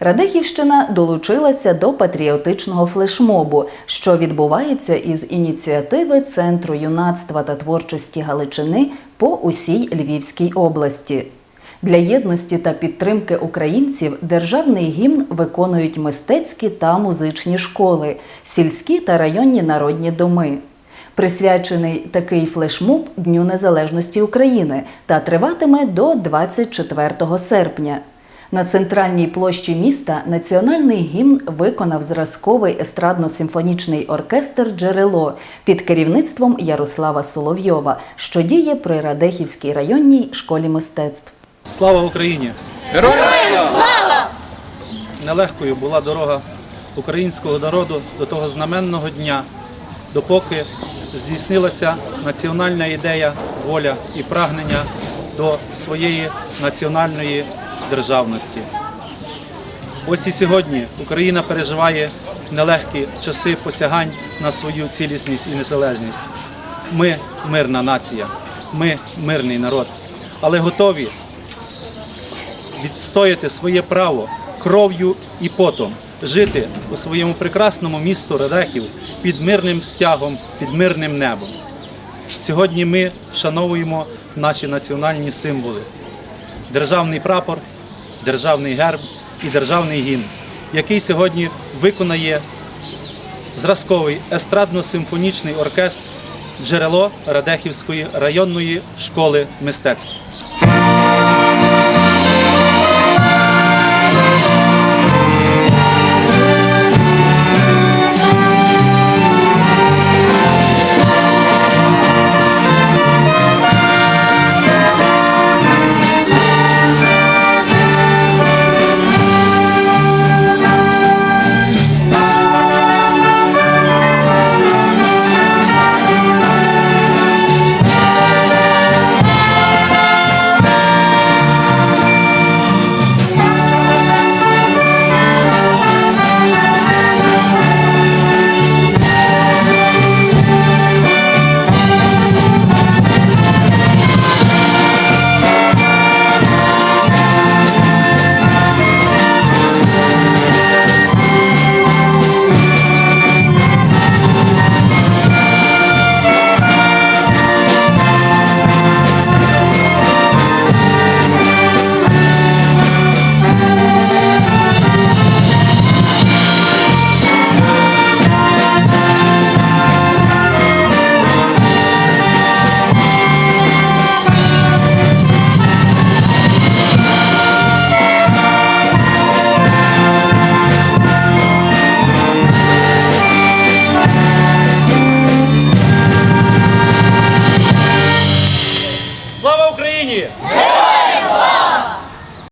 Радехівщина долучилася до патріотичного флешмобу, що відбувається із ініціативи Центру юнацтва та творчості Галичини по усій Львівській області. Для єдності та підтримки українців державний гімн виконують мистецькі та музичні школи, сільські та районні народні доми. Присвячений такий флешмоб Дню Незалежності України та триватиме до 24 серпня. На центральній площі міста національний гімн виконав зразковий естрадно-симфонічний оркестр Джерело під керівництвом Ярослава Соловйова, що діє при Радехівській районній школі мистецтв. Слава Україні! Героям слава! Нелегкою була дорога українського народу до того знаменного дня, допоки здійснилася національна ідея, воля і прагнення до своєї національної державності. Ось і сьогодні Україна переживає нелегкі часи посягань на свою цілісність і незалежність. Ми мирна нація, ми мирний народ, але готові відстояти своє право кров'ю і потом, жити у своєму прекрасному місту Радехів під мирним стягом, під мирним небом. Сьогодні ми вшановуємо наші національні символи: державний прапор, державний герб і державний гімн, який сьогодні виконає зразковий естрадно-симфонічний оркестр джерело Радехівської районної школи мистецтв.